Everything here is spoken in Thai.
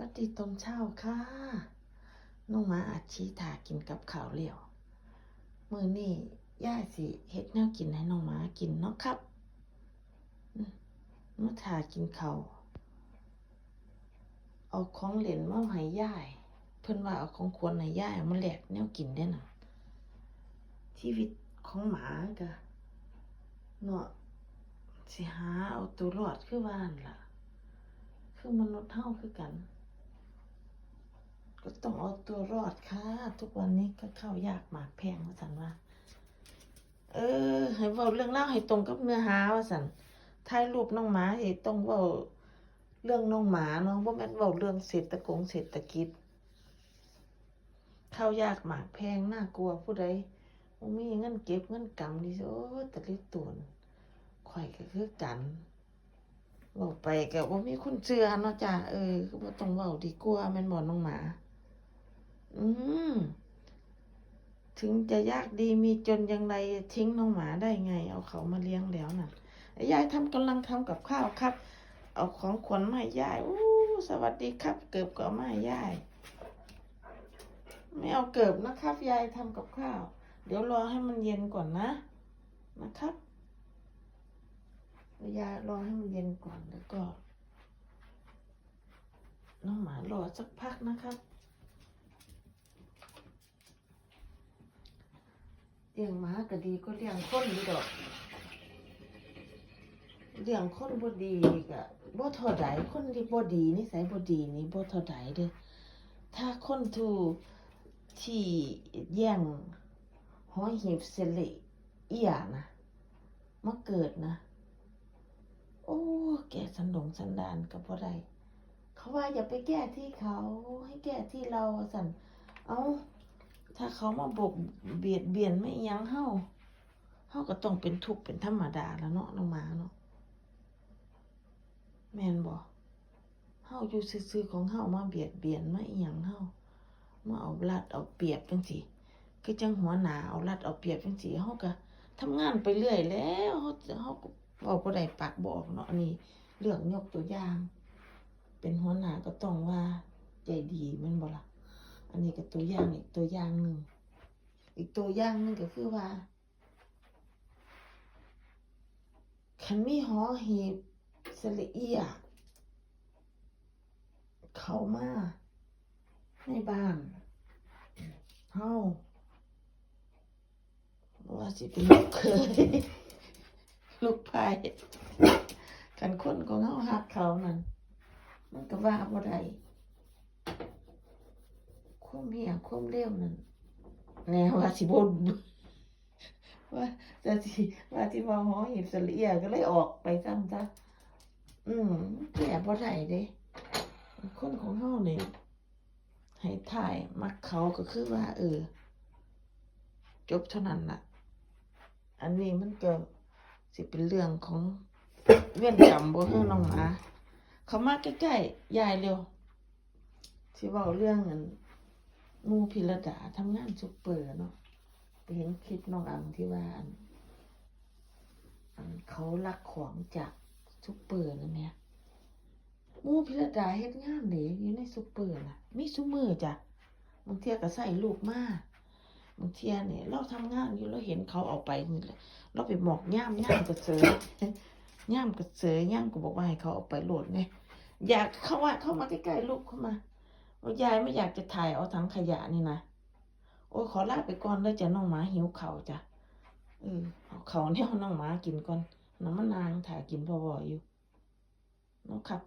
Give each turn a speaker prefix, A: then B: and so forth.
A: วัสดีตอนเช้าค่ะน้องหมาอาชีถากินกับข้าวเหลียวมือนี้ย่าสิเฮ็ดแนวกินให้น้องหมากินเนาะครับอืมาถากินข้าวเอาของเล่นมาให้ยายเพิ่นว่าเอาของควรให้ยายเอามาแหลกแนวกินได้น่ะชีวิตของหมาก็เนาะสิหาเอาตัวรอดคือว่านล่ะ คือมนุษย์เฮาคือกัน ต้องเอาตัวรอดค่ะ ทุกวันนี้ก็เข้ายากหมากแพงว่าสันว่า เออ ให้เว้าเรื่องเล่าให้ตรงกับเนื้อหาว่าสันถ่ายรูปน้องหมาให้ต้องเว้าเรื่องน้องหมาเนาะบ่แม่นเว้าเรื่องเศรษฐกงเศรษฐกิจเข้ายากหมากแพงน่ากลัวผู้ใดบ่มีเงินเก็บเงินกำดิโอ้ตะลิตวนข่อยก็คือกันเว้าไปก็บ่มีคนเชื่อเนาะจ้ะเออก็บ่ต้องเว้าดีกว่าแม่นบ่น้องหมา อืม ถึงจะยากดีมีจนย่างไรทิ้งน้องหมาได้ไง เอาเขามาเลี้ยงแล้วน่ะยายทำกำลังทำกับข้าวครับ เอาของขวัญมาให้ยายอู้สวัสดีครับ เกิบก็เอามาให้ยาย ไม่เอาเกิบนะครับ ยายทำกับข้าว เดี๋ยวรอให้มันเย็นก่อนนะ นะครับยายรอให้มันเย็นก่อนแล้วก็ น้องหมารอสักพักนะครับ เลี้ยงหมาก็ดีก็เลี้ยงคนอยู่ดอกเลี้ยงคนบ่ดีก็บ่เท่าใดคนที่บ่ดีนิสัยบ่ดีนี่บ่เท่าใดเด้อถ้าคนทูที่แย่งห้อยหีบเสลิอียนะมาเกิดนะ โอ้แก่สันดงสันดานก็บ่ได้เขาว่าอย่าไปแก้ที่เขาให้แก้ที่เราสันเอา ถ้าเขามาบกเบียดเบียนไม่ยั้งเฮาเฮาก็ต้องเป็นทุกข์เป็นธรรมดาแล้วเนาะน้องหมาเนาะแม่นบ่เฮาอยู่ซื่อๆของเฮามาเบียดเบียนมาอีหยังเฮามาเอารัดเอาเปรียบจังซี่คือจังหัวหน้าเอารัดเอาเปรียบจังซี่เฮาก็ทำงานไปเรื่อยแล้วเฮาเฮาก็เว้าบ่ได้ปากบ่ออกเนาะอันนี้เรื่องยกตัวอย่าง เป็นหัวหน้าก็ต้องว่าใจดีแม่นบ่ล่ะ อันนี้ก็ตัวอย่างอีกตัวอย่างหนึ่ง อีกตัวอย่างหนึ่งก็คือว่าคันมีหอหีบสระเอียเขามาในบ้านเฮาว่าสิเป็นลูกเคยลูกไผ่คันคนของเฮาฮักเขานั่นมันก็ว่าบ่ได้ ความเหี้ยความเร็วนั่นแน่ว่าสิบ่ว่าจะสิว่าที่ว่าหอหีบสลียก็เลยออกไปซ้ำซะอืมแก่บ่ได้เด้ คนของเฮานี่ให้ถ่ายมักเขาก็คือว่า เออ จบเท่านั้นล่ะ อันนี้มันก็สิเป็นเรื่องของเวียนกรรมบ่เฮือน้องหมาเขามาใกล้ๆยายเร็วสิเว้าเรื่องอัน มูพิรดาทำงานซุปเปอร์เนาะไปเห็นคลิปน้องอังที่ว่าอันเขาลักของจากซุปเปอร์นะแม่หมูพิรดาเฮ็ดงานเด้อยู่ในซุปเปอร์นะมีซุมือจ้ะบางเทียก็ใส่ลูกมาบางเทียเนี่ย เราทำงานอยู่เราเห็นเขาเอาไปนี่แหละเราไปหมอกย่ามย่ามกระเสยย่ามกระเสยย่ามก็บอกว่าให้เขาเอาไปโหลดไงอยากเข้าว่าเข้ามาใกล้ๆลูกเข้ามา ว่ายายไม่อยากจะถ่ายเอาถังขยะนี่นะโอ้ขอลาไปก่อนเลยจะน้องหมาหิวเข่าจ้ะเออเอาเขาเนี่ยน้องหมากินก่อนน้ำมันนางถ่ายกินพอๆอยู่เนาะครับ